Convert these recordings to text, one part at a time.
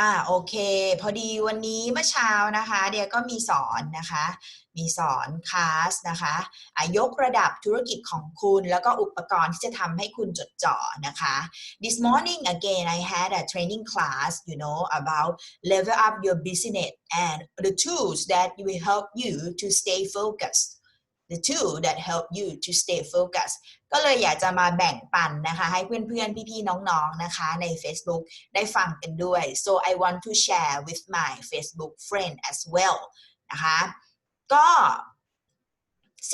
อ่าโอเค พอดีวันนี้เมื่อเช้านะคะ เดียก็มีสอนนะคะ มีสอนคลาสนะคะอะยกระดับธุรกิจของคุณแล้วก็อุปกรณ์ที่จะทำให้คุณจดจ่อนะคะ This morning again I had a training class you know about level up your business and the tools that will help you to stay focused the tool that help you to stay focused ก็เลยอยากจะมาแบ่งปันนะคะ ให้เพื่อนๆ พี่ๆ น้องๆ นะคะใน Facebook ได้ฟังกันด้วย so I want to share with my Facebook friend as well นะคะ ก็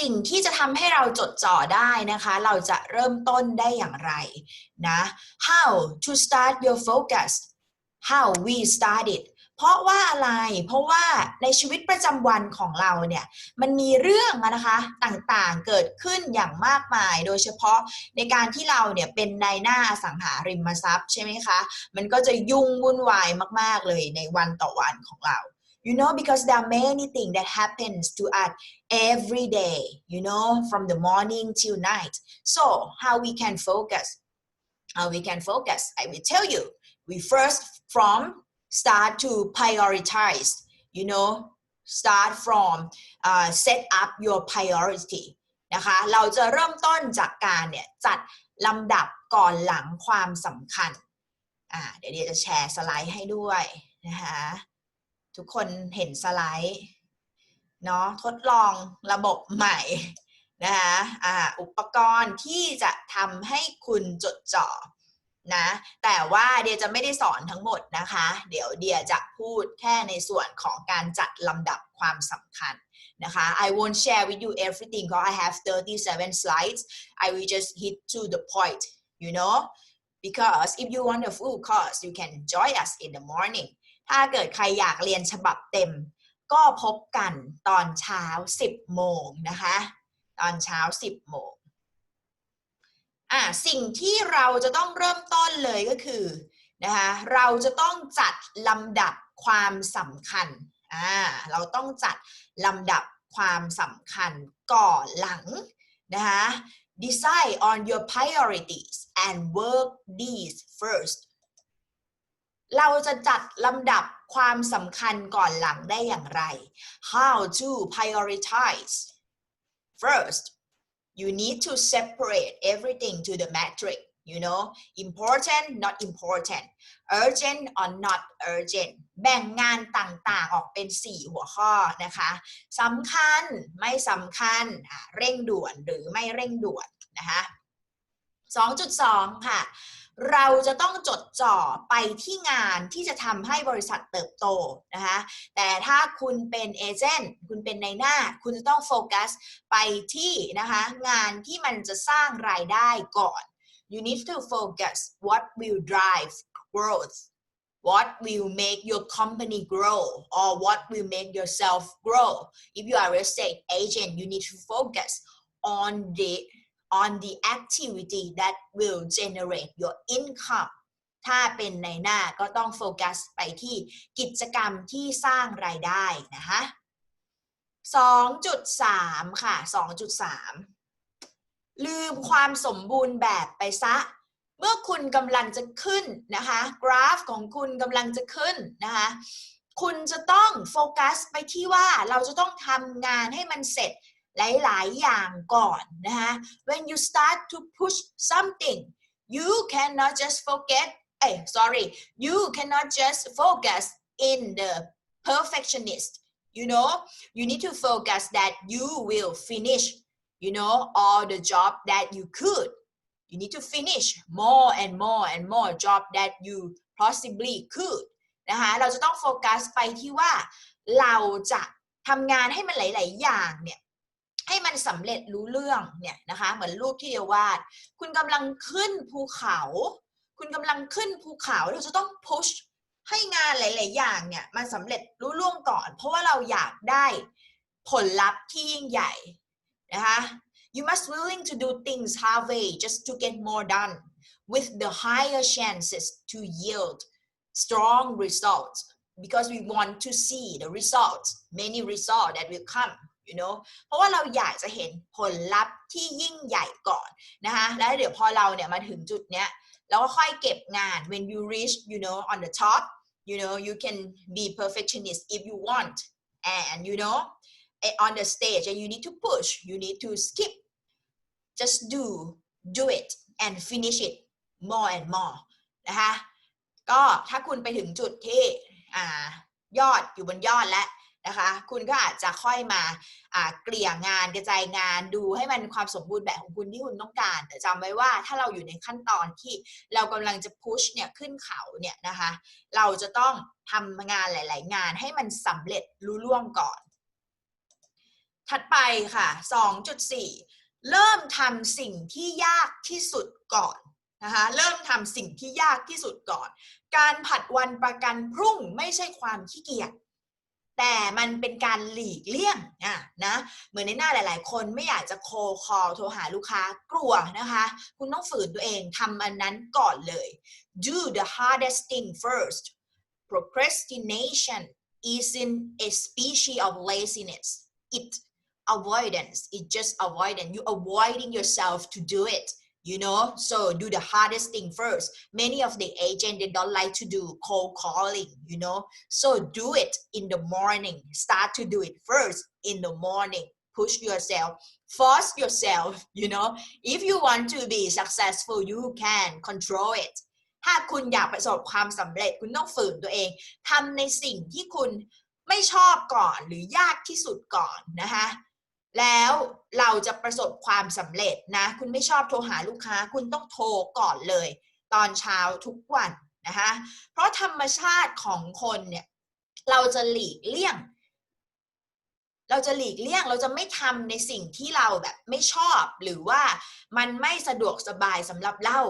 สิ่งที่จะทำให้เราจดจ่อได้นะคะ เราจะเริ่มต้นได้อย่างไรนะ how to start your focus how we start it เพราะว่าอะไร เพราะว่าในชีวิตประจำวันของเราเนี่ยมันมีเรื่องนะคะต่างๆเกิดขึ้นอย่างมากมาย โดยเฉพาะในการที่เราเนี่ยเป็นนายหน้าสังหาริมทรัพย์ใช่ไหมคะ มันก็จะยุ่งวุ่นวายมากๆเลยในวันต่อวันของเรา you know because there are many things that happens to us every day you know from the morning till night so how we can focus how we can focus I will tell you we first from start to prioritize you know start from uh, set up your priority นะคะเราจะเริ่มต้นจากการเนี่ยจัดลำดับก่อนหลังความสำคัญอ่าเดี๋ยวเดี๋ยวจะแชร์สไลด์ให้ด้วยนะคะทุกคนเห็นสไลด์เนาะทดลองระบบใหม่นะคะอ่าอุปกรณ์ที่จะทำให้คุณจดจ่อ นะแต่ว่าเดียจะไม่ได้สอนทั้งหมดนะคะ เดี๋ยวเดียจะพูดแค่ในส่วนของการจัดลำดับความสำคัญนะคะ I won't share with you everything because I have 37 slides I will just hit to the point you know because if you want a full course you can join us in the morning ถ้าเกิดใครอยากเรียนฉบับเต็ม ก็พบกันตอนเช้า 10 โมงนะคะ ตอนเช้า 10 โมง อะสิ่งที่เราจะต้องเริ่มต้นเลยก็คือนะคะเราจะต้องจัดลำดับความสำคัญอ่าเราต้องจัดลำดับความสำคัญก่อนหลังนะคะ decide on your priorities and work these first เราจะจัดลำดับความสำคัญก่อนหลังได้อย่างไร how to prioritize first you need to separate everything to the metric you know important not important urgent or not urgent แบ่งงานต่างๆ ออกเป็น 4 หัวข้อนะคะสำคัญไม่สำคัญเร่งด่วนหรือไม่เร่งด่วนนะคะ2.2 ค่ะ เราจะต้องจดจ่อไปที่งานที่จะทำให้บริษัทเติบโตนะคะแต่ถ้าคุณเป็นเอเจนต์คุณเป็นในหน้า คุณจะต้องโฟกัสไปที่นะคะงานที่มันจะสร้างรายได้ก่อน you need to focus what will drive growth what will make your company grow or what will make yourself grow if you are a real estate agent you need to focus on the on the activity that will generate your income ถ้าเป็นในหน้าก็ต้องโฟกัสไปที่กิจกรรมที่สร้างรายได้นะคะ2.3 ค่ะ 2.3 ลืมความสมบูรณ์แบบไปซะ เมื่อคุณกำลังจะขึ้นนะคะ กราฟของคุณกำลังจะขึ้นนะคะ คุณจะต้องโฟกัสไปที่ว่าเราจะต้องทำงานให้มันเสร็จ หลาย ๆ อย่างก่อนนะคะ when you start to push something you cannot just forget eh sorry you cannot just focus in the perfectionist you know you need to focus that you will finish you know all the job that you could you need to finish more and more and more job that you possibly could นะคะเราจะต้องโฟกัสไปที่ว่าเราจะทำงานให้มันหลาย ๆ อย่างเนี่ย ให้มันสำเร็จรู้เรื่องเนี่ยนะคะ เหมือนรูปที่เดียววาด คุณกำลังขึ้นภูเขา คุณกำลังขึ้นภูเขาเราจะต้องพุชให้งานหลาย ๆ อย่างเนี่ยมันสำเร็จรู้ล่วงก่อน เพราะว่าเราอยากได้ผลลัพธ์ที่ยิ่งใหญ่นะคะ you must willing to do things halfway just to get more done with the higher chances to yield strong results because we want to see the results many results that will come you know เพราะว่าเราอยากจะเห็นผลลัพธ์ที่ยิ่งใหญ่ก่อนนะคะแล้วเดี๋ยวพอเราเนี่ยมาถึงจุดเนี้ยเราก็ค่อยเก็บงาน when you reach you know on the top you know you can be perfectionist if you want and you know on the stage and you need to push you need to skip just do do it and finish it more and more นะคะก็ถ้าคุณไปถึงจุดที่อ่ายอดอยู่บนยอดแล้ว นะคะ คุณก็อาจจะค่อยมาเกลี่ยงานกระจายงานดูให้มันความสมบูรณ์แบบของคุณที่คุณต้องการ แต่จำไว้ว่าถ้าเราอยู่ในขั้นตอนที่เรากำลังจะพุชเนี่ยขึ้นเขาเนี่ยนะคะ เราจะต้องทำงานหลาย ๆ งานให้มันสำเร็จรุ่ล่วงก่อน ถัดไปค่ะ 2.4 เริ่มทำสิ่งที่ยากที่สุดก่อนนะคะเริ่มทำสิ่งที่ยากที่สุดก่อน การผัดวันประกันพรุ่งไม่ใช่ความขี้เกียจ แต่มันเป็นการหลีกเลี่ยงอะนะเหมือนในหน้าหลาย ๆ คนไม่อยากจะโคคอลโทรหาลูกค้ากลัวนะคะ คุณต้องฝืนตัวเองทำอันนั้นก่อนเลย do the hardest thing first procrastination isn't a species of laziness it avoidance it just avoidance you avoiding yourself to do it you know so do the hardest thing first many of the agent they don't like to do cold calling you know so do it in the morning start to do it first in the morning push yourself force yourself you know if you want to be successful you can control it ถ้าคุณอยากประสบความสำเร็จคุณต้องฝืนตัวเองทำในสิ่งที่คุณไม่ชอบก่อนหรือยากที่สุดก่อนนะคะ แล้วเราจะประสบความสำเร็จนะ คุณไม่ชอบโทรหาลูกค้า คุณต้องโทรก่อนเลย ตอนเช้าทุกวันนะคะเพราะธรรมชาติของคนเนี่ยเราจะหลีกเลี่ยง เราจะหลีกเลี่ยงเราจะไม่ทำในสิ่งที่เราแบบไม่ชอบหรือว่ามันไม่สะดวกสบายสำหรับเรา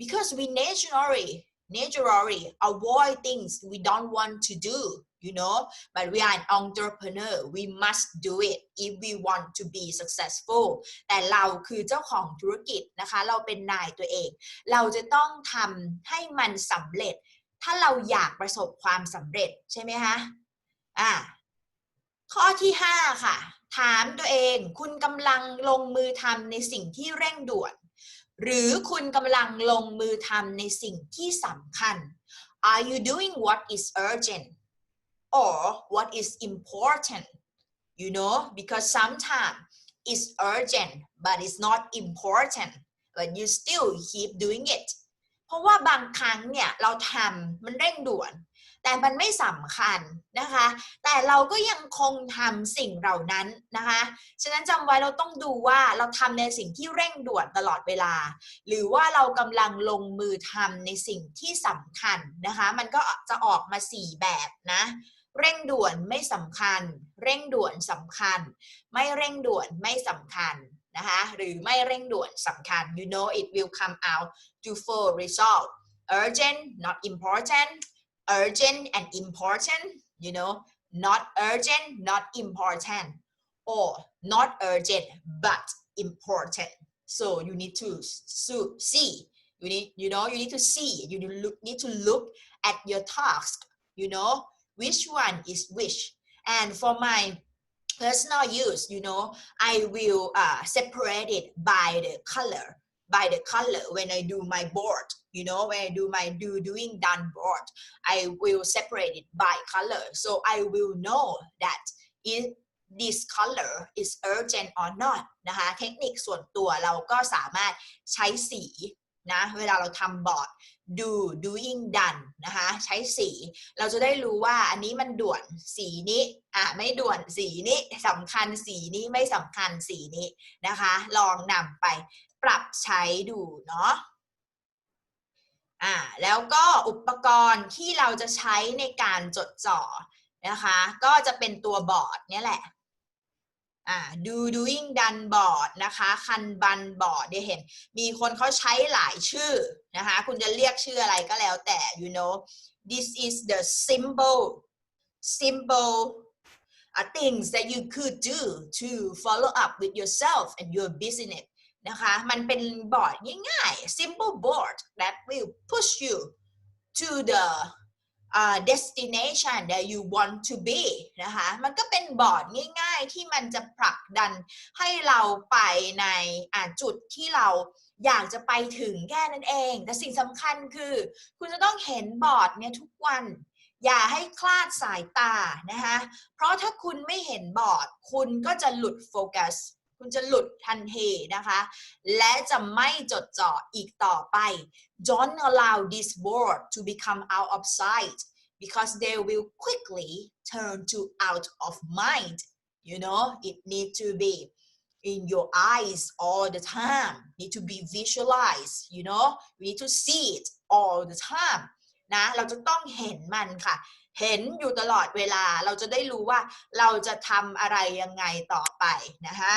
because we naturally naturally avoid things we don't want to do you know but we are an entrepreneur we must do it if we want to be successful แต่เราคือเจ้าของธุรกิจนะคะ เราเป็นนายตัวเอง เราจะต้องทำให้มันสำเร็จ ถ้าเราอยากประสบความสำเร็จใช่ไหมคะอ่าข้อที่ 5 ค่ะ ถามตัวเอง คุณกำลังลงมือทำในสิ่งที่เร่งด่วน หรือคุณกำลังลงมือทำในสิ่งที่สำคัญ Are you doing what is urgent or what is important you know because sometimes it's urgent but it's not important but you still keep doing it เพราะว่าบางครั้งเนี่ย เราทำมันเร่งด่วน แต่มันไม่สำคัญนะคะ แต่เราก็ยังคงทำสิ่งเหล่านั้นนะคะ ฉะนั้นจำไว้เราต้องดูว่าเราทำในสิ่งที่เร่งด่วนตลอดเวลา หรือว่าเรากำลังลงมือทำในสิ่งที่สำคัญนะคะ มันก็จะออกมา 4 แบบนะเร่งด่วนไม่สำคัญ เร่งด่วนสำคัญ ไม่เร่งด่วนไม่สำคัญนะคะหรือไม่เร่งด่วนสำคัญ you know it will come out to full result urgent not important urgent and important you know not urgent not important or not urgent but important. So you need to see. You need you know you need to see. You need to look at your task you know which one is which. And for my personal use you know i will uh, separate it by the color by the color when i do my board you know when i do my do doing done board i will separate it by color so i will know that if this color is urgent or not นะคะเทคนิคส่วนตัวเราก็สามารถใช้สีนะเวลาเราทำบอร์ด do doing done นะคะใช้สี เราจะได้รู้ว่าอันนี้มันด่วนสีนี้อะไม่ด่วนสีนี้สำคัญสีนี้ไม่สำคัญสีนี้นะคะ ลองนำไปปรับใช้ดูเนาะอ่าแล้วก็อุปกรณ์ที่เราจะใช้ในการจดจ่อนะคะ ก็จะเป็นตัวบอร์ดเนี่ยแหละ do doing done board นะคะคันบันบอร์ดเดี๋ยวเห็น มีคนเขาใช้หลายชื่อนะคะ คุณจะเรียกชื่ออะไรก็แล้วแต่ you know this is the simple simple uh, things that you could do to follow up with yourself and your business นะคะ มันเป็นบอร์ดง่ายๆ simple board that will push you to the uh, destination that you want to be นะคะ มันก็เป็นบอร์ดง่ายๆ ที่มันจะผลักดันให้เราไปในจุดที่เราอยากจะไปถึงแค่นั้นเอง แต่สิ่งสำคัญคือ คุณจะต้องเห็นบอร์ดเนี่ยทุกวัน อย่าให้คลาดสายตานะคะ เพราะถ้าคุณไม่เห็นบอร์ด คุณก็จะหลุดโฟกัส คุณจะหลุดทันทีนะคะ และจะไม่จดจ่ออีกต่อไป Don't allow this board to become out of sight because they will quickly turn to out of mind. You know, it need to be in your eyes all the time. Need to be visualized. You know, we need to see it all the time. นะ เราจะต้องเห็นมันค่ะ เห็นอยู่ตลอดเวลา เราจะได้รู้ว่าเราจะทำอะไรยังไงต่อไปนะคะ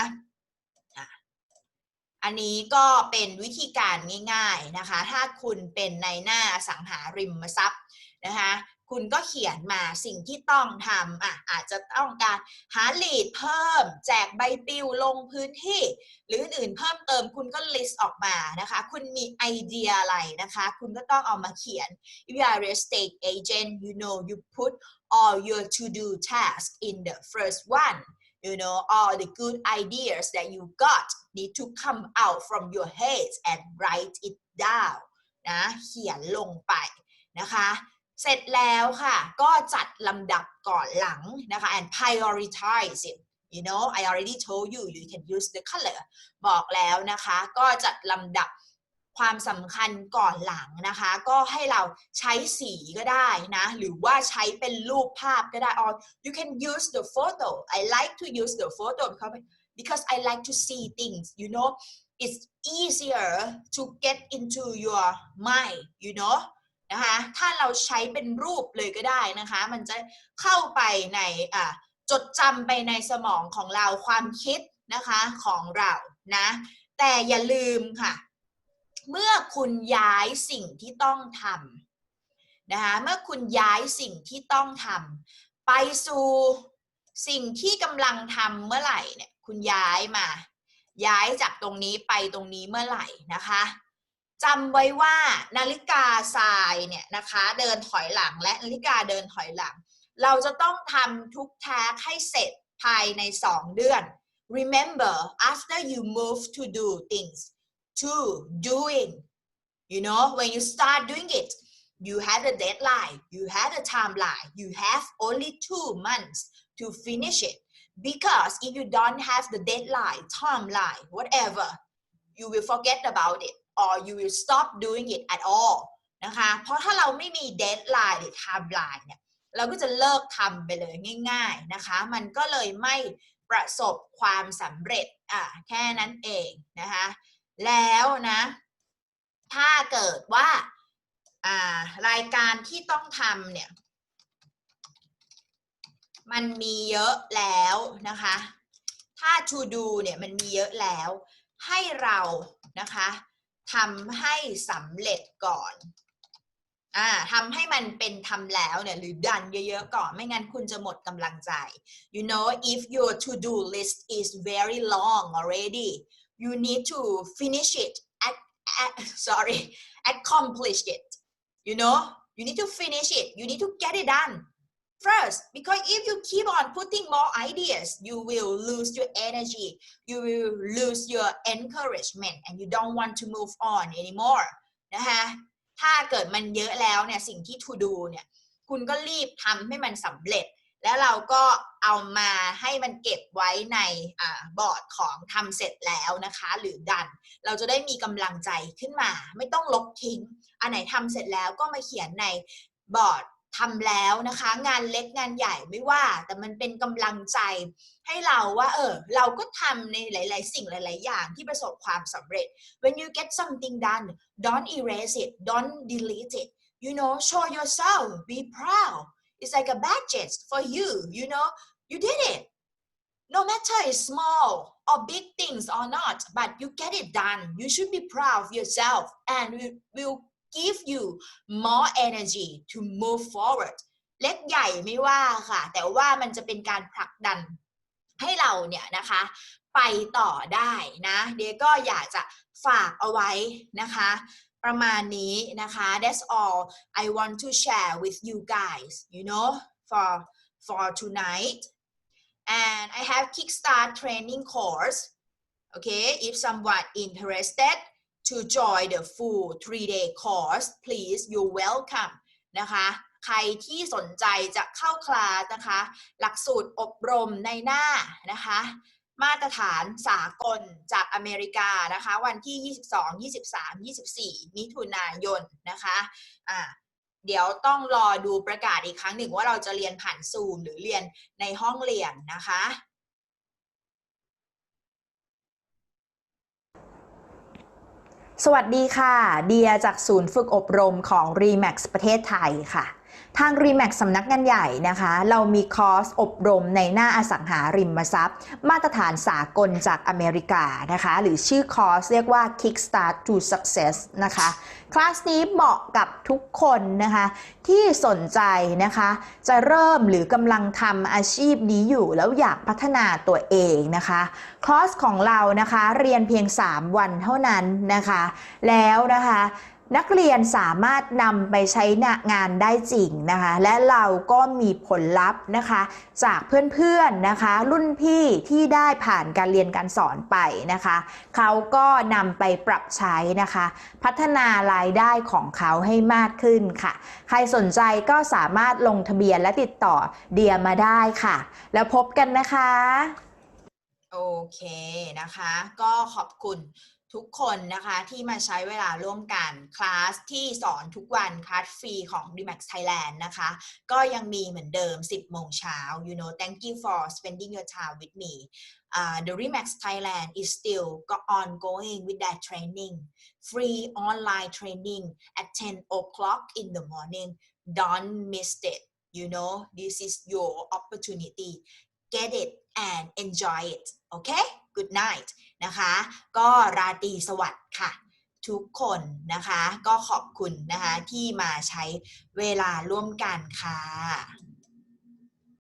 อันนี้ก็เป็นวิธีการง่ายๆนะคะ ถ้าคุณเป็นในหน้าสังหาริมทรัพย์นะคะ คุณก็เขียนมาสิ่งที่ต้องทำอะอาจจะต้องการหาลีดเพิ่ม แจกใบปลิวลงพื้นที่ หรืออื่นเพิ่มเติมคุณก็ list ออกมานะคะ คุณมีไอเดียอะไรนะคะ คุณก็ต้องเอามาเขียน if you are a real estate agent you know you put all your to do tasks in the first one you know all the good ideas that you got need to come out from your head and write it down นะเขียนลงไปนะคะ เสร็จแล้วค่ะ ก็จัดลำดับก่อนหลังนะคะ and prioritize it you know I already told you you can use the color บอกแล้วนะคะ ก็จัดลำดับ ความสำคัญก่อนหลังนะคะ ก็ให้เราใช้สีก็ได้นะ หรือว่าใช้เป็นรูปภาพก็ได้ or you can use the photo I like to use the photo because because I like to see things you know it's easier to get into your mind you know นะคะถ้าเราใช้เป็นรูปเลยก็ได้นะคะ มันจะเข้าไปในอ่าจดจำไปในสมองของเราความคิดนะคะของเรานะ แต่อย่าลืมค่ะ เมื่อคุณย้ายสิ่งที่ต้องทำนะคะเมื่อคุณย้ายสิ่งที่ต้องทำไปสู่สิ่งที่กำลังทำเมื่อไหร่เนี่ยคุณย้ายมา ย้ายจากตรงนี้ไปตรงนี้เมื่อไหร่นะคะจำไว้ว่านาฬิกาทรายเนี่ยนะคะเดินถอยหลังและนาฬิกาเดินถอยหลัง เราจะต้องทำทุกแท็กให้เสร็จภายใน 2 เดือน remember after you move to do things to doing you know when you start doing it you have a deadline you have a timeline you have only two months to finish it because if you don't have the deadline timeline whatever you will forget about it or you will stop doing it at all นะคะ เพราะถ้าเราไม่มี deadline หรือ timeline เนี่ย เราก็จะเลิกทำไปเลยง่ายๆนะคะ มันก็เลยไม่ประสบความสำเร็จ อะ แค่นั้นเองนะคะ แล้วนะ ถ้าเกิดว่าอ่ารายการที่ต้องทำเนี่ย มันมีเยอะแล้วนะคะ ถ้า to do เนี่ยมันมีเยอะแล้ว ให้เรานะคะทำให้สำเร็จก่อนอ่าทำให้มันเป็นทำแล้วเนี่ยหรือดันเยอะๆก่อน ไม่งั้นคุณจะหมดกำลังใจ you know if your to do list is very long already you need to finish it at, at sorry accomplish it you know you need to finish it you need to get it done first because if you keep on putting more ideas you will lose your energy you will lose your encouragement and you don't want to move on anymore นะคะถ้าเกิดมันเยอะแล้วเนี่ยสิ่งที่ to do เนี่ยคุณก็รีบทำให้มันสำเร็จ แล้วเราก็เอามาให้มันเก็บไว้ในบอร์ดของทำเสร็จแล้วนะคะ หรือดัน เราจะได้มีกำลังใจขึ้นมา ไม่ต้องลบทิ้ง อันไหนทำเสร็จแล้วก็มาเขียนในบอร์ดทำแล้วนะคะ งานเล็กงานใหญ่ไม่ว่า แต่มันเป็นกำลังใจให้เราว่า เออ เราก็ทำในหลาย ๆ สิ่งหลาย ๆ อย่างที่ประสบความสำเร็จ when you get something done don't erase it don't delete it you know show yourself be proud it's like a badge for you you know you did it no matter it's small or big things or not but you get it done you should be proud of yourself and it will give you more energy to move forward เล็กใหญ่ไม่ว่าค่ะ แต่ว่ามันจะเป็นการผลักดันให้เราเนี่ยนะคะ ไปต่อได้นะ เดียก็อยากจะฝากเอาไว้นะคะ ประมาณนี้นะคะ that's all I want to share with you guys you know for for tonight and I have kickstart training course okay if someone interested to join the full three day course please you're welcome นะคะใครที่สนใจจะเข้าคลาสนะคะ หลักสูตรอบรมในหน้านะคะ มาตรฐานสากลจากอเมริกานะคะ วันที่ 22 23 24 มิถุนายนนะคะอ่าเดี๋ยวต้องรอดูประกาศอีกครั้งหนึ่งว่าเราจะเรียนผ่านซูมหรือเรียนในห้องเรียนนะคะสวัสดีค่ะ เดียจากศูนย์ฝึกอบรมของ REMAX ประเทศไทยค่ะ ทาง REMAX สำนักงานใหญ่นะคะ เรามีคอร์สอบรมในหน้าอสังหาริมทรัพย์ มาตรฐานสากลจากอเมริกานะคะ หรือชื่อคอร์สเรียกว่า Kickstart to Success นะคะ คลาสนี้เหมาะกับทุกคนนะคะ ที่สนใจนะคะ จะเริ่มหรือกำลังทำอาชีพนี้อยู่แล้วอยากพัฒนาตัวเองนะคะ คอร์สของเรานะคะเรียนเพียง 3 วันเท่านั้นนะคะ แล้วนะคะ นักเรียนสามารถนำไปใช้งานได้จริงนะคะ และเราก็มีผลลัพธ์นะคะ จากเพื่อนๆนะคะ รุ่นพี่ที่ได้ผ่านการเรียนการสอนไปนะคะ เขาก็นำไปปรับใช้นะคะ พัฒนารายได้ของเขาให้มากขึ้นค่ะ ใครสนใจก็สามารถลงทะเบียนและติดต่อเดียมาได้ค่ะ แล้วพบกันนะคะ โอเคนะคะ ก็ขอบคุณ ทุกคนนะคะที่มาใช้เวลาร่วมกันคลาสที่สอนทุกวันคลาสฟรีของ DMAX Thailand นะคะ ก็ยังมีเหมือนเดิม 10 โมงเช้า you know thank you for spending your time with me uh, the Remax Thailand is still go- ongoing with that training free online training at 10 o'clock in the morning don't miss it you know this is your opportunity get it and enjoy it okay good night นะคะ ก็ราตรีสวัสดิ์ค่ะ ทุกคนนะคะ ก็ขอบคุณนะคะที่มาใช้เวลาร่วมกันค่ะ